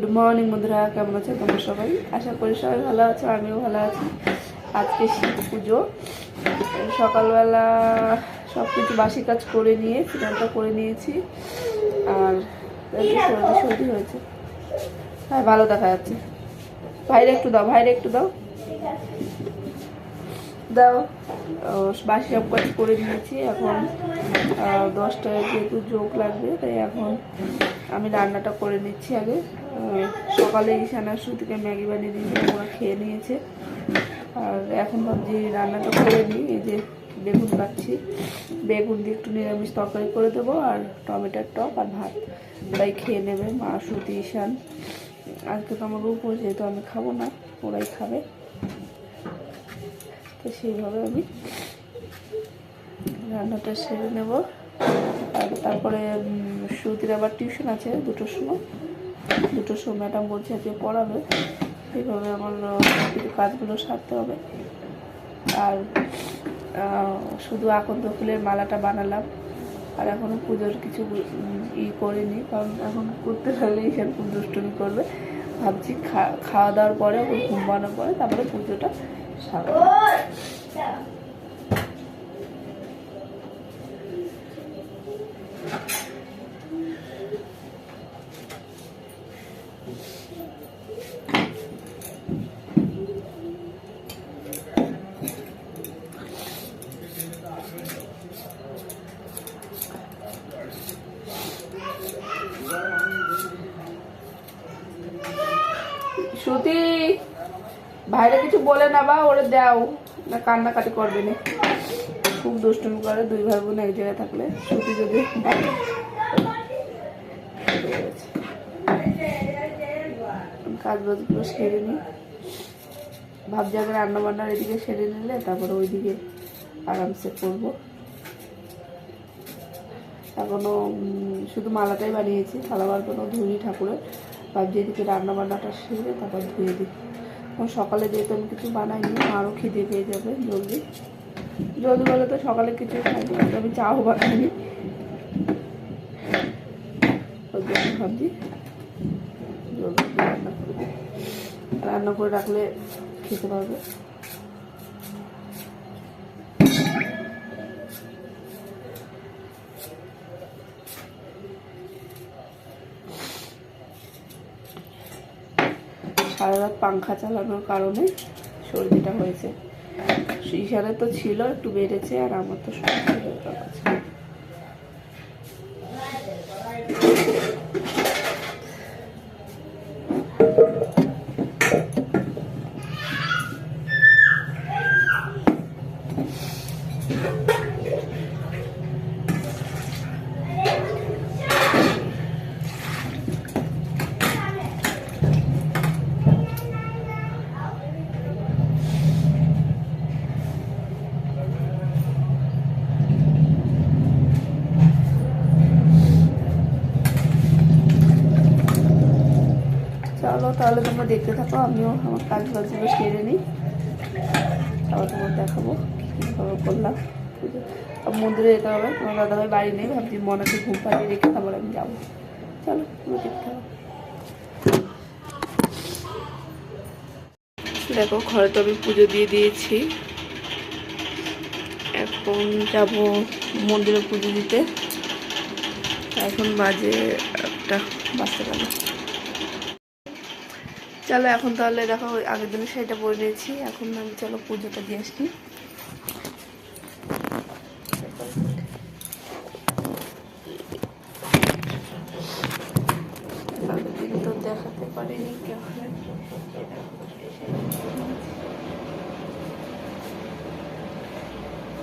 Good morning বন্ধুরা, কেমন আছে তোমরা সবাই? আশা করি সবাই ভালো আছো, আমিও ভালো আছি। আজকে শীত পুজো। সকালবেলা সব কিছু বাসি কাজ করে নিয়ে স্নানটা করে নিয়েছি। আর সর্দি সর্দি হয়েছে। হ্যাঁ ভালো দেখা যাচ্ছে। ভাইরে একটু দাও, ভাইরে একটু দাও। দাও। বাসি সব কাজ করে নিয়েছি। এখন দশটায় যেহেতু যোগ লাগবে, তাই এখন আমি রান্নাটা করে নিচ্ছি আগে। সকালে ঈশানা থেকে ম্যাগি বানিয়ে দিয়েছিলাম ওরা খেয়ে নিয়েছে। আর এখন ভাবছি রান্নাটা করে নিই, এই যে বেগুন কাটছি। বেগুন দিয়ে একটু নিরামিষ তরকারি করে দেবো, আর টমেটোর টক আর ভাত। ওরাই খেয়ে নেবে, মা, সুতি, ঈশান। আজকে তো আমার উপর যেহেতু আমি খাব না, ওরাই খাবে। তো সেইভাবে আমি রান্নাটা সেরে নেব। আর তারপরে উম, শ্রুতির আবার টিউশন আছে দুটোর সময়। দুটোর সময় ম্যাডাম বলছে আজকে পড়াবে। সেইভাবে আমার কিছু কাজগুলো সারতে হবে। আর শুধু আকন্দ ফুলের মালাটা বানালাম। আর এখনও পুজোর কিছু ই করিনি। কারণ এখন করতে পারলে ঈশান খুব দুষ্টুমি করবে। ভাবছি খাওয়া দাওয়ার পরে ওর ঘুমানোর পরে তারপরে পুজোটা সারবো। শ্রুতি, ভাইরা কিছু বলে না বা, ওরে দাও। না, কান্নাকাটি করবে না। খুব দুষ্টুমি করে, দুই ভাই বোন এক জায়গায় থাকলে শ্রুতি যদি কাজ বাজগুলো সেরে নিই ভাবছি আগে রান্না বান্নার এদিকে সেরে নিলে, তারপরে ওইদিকে আরামসে করব। এখনও শুধু মালাটাই বানিয়েছি থালাবার কোনো ধুইনি ঠাকুরের। ভাবছি এদিকে রান্না বান্নাটা সেরে তারপর ধুয়ে দিই। এখন সকালে যেহেতু আমি কিছু বানাই নি আরও খিদে পেয়ে যাবে জলদি। জলদি বলে তো সকালে কিছু খাইনি আমি চাও বানাইনি। ওই জন্য ভাবছি, জলদি রান্না করে রান্না করে রাখলে খেতে পারবে। সারা রাত পাংখা চালানোর কারণে সর্দিটা হয়েছে। ইশারে তো ছিল, একটু বেড়েছে আর আমার তো সর্দি হয়ে গেছে তাহলে তোমরা দেখতে থাকো, আমিও আমার কাজ বাজগুলো সেরে নিই। তারপর তোমার দেখাবো কীভাবে করলাম মন্দিরে যেতে হবে, তোমার দাদাভাই বাড়ি নেই, ভাবছি মনে মনাকে ঘুম পাড়িয়ে রেখে তারপর আমি যাব। চলো, তোমরা দেখতে দেখো, ঘরে তো আমি পুজো দিয়ে দিয়েছি। এখন যাব মন্দিরে পুজো দিতে। এখন বাজে একটা, বাজতে পারে চলো এখন তাহলে দেখো আগের দিনের শাড়িটা পরে নিয়েছি। এখন আমি চলো পুজোটা দিয়ে আসি। দিন তো দেখাতে পারিনি কেমন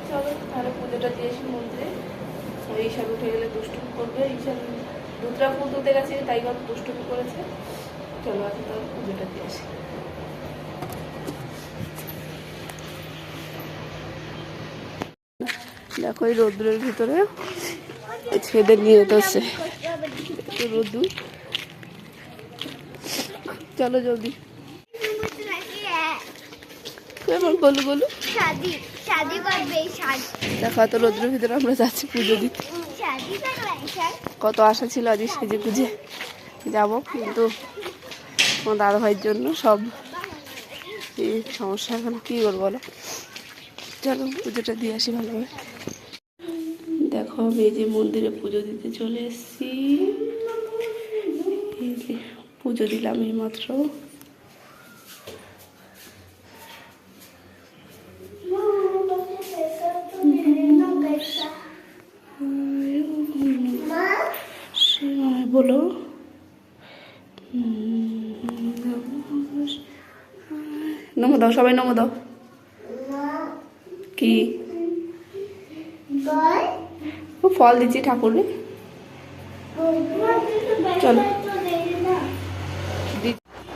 চলো, তাহলে পুজোটা দিয়ে আসি মন্দিরে। ওই ঈশান উঠে গেলে দুষ্টুমি করবে। ঈশান দুধরা ফুল তুলতে গেছে, তাই কত দুষ্টুমি করেছে। চলো তো পুজোটা দিয়ে আসি। দেখো এই রৌদ্রের ভিতরে ছেদের নিয়ে যেতেছে রোদু চলো জলদি। হ্যাঁ, কেমন বলো বলো দেখো এত রোদ্রের ভিতরে আমরা যাচ্ছি পুজো দিতে। কত আশা ছিল আজ সেজে পুজে যাব কিন্তু আমার দাদা ভাইয়ের জন্য সব সমস্যা। এখন কী করব বলো? চলো পুজোটা দিয়ে আসি ভালোভাবে। দেখো আমি এই যে মন্দিরে পুজো দিতে চলে এসেছি। পুজো দিলাম এই মাত্র বলো। নমো দাও, সবাই নমো দাও। কি? ফল দিচ্ছি ঠাকুরে চলো।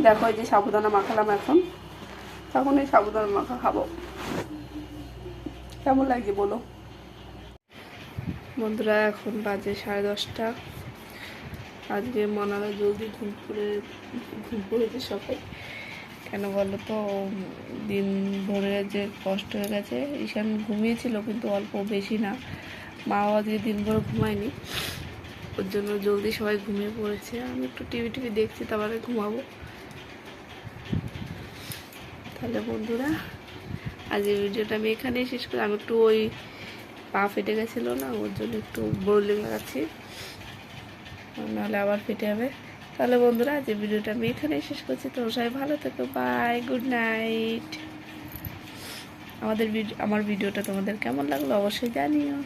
দেখো, এই যে সাবুদানা মাখালাম এখন। তখন এই সাবুদানা মাখা খাব। কেমন লাগছে বলো? বন্ধুরা, এখন বাজে সাড়ে দশটা। আজকে মনারা জলদি ঘুম করে ঘুম পড়েছে সকাল কেন বলো তো দিন ভরে যে কষ্ট হয়ে গেছে, ঈশান ঘুমিয়েছিল কিন্তু অল্প বেশি না। মাও আজকে দিন ভরে ঘুমায়নি। ওর জন্য জলদি সবাই ঘুমিয়ে পড়েছে। আমি একটু টিভি টিভি দেখছি, তারপরে ঘুমাবো। তাহলে বন্ধুরা আজ এই ভিডিওটা আমি এখানেই শেষ করি। আমি একটু ওই পা ফেটে গেছিল না, ওর জন্য একটু বোরলিং লাগাচ্ছি। নাহলে আবার ফেটে যাবে। তাহলে বন্ধুরা আজ ভিডিওটা আমি এখানেই শেষ করছি। তো সবাই ভালো থেকো বাই গুড নাইট আমাদের আমার ভিডিওটা তোমাদের কেমন লাগল অবশ্যই জানিও।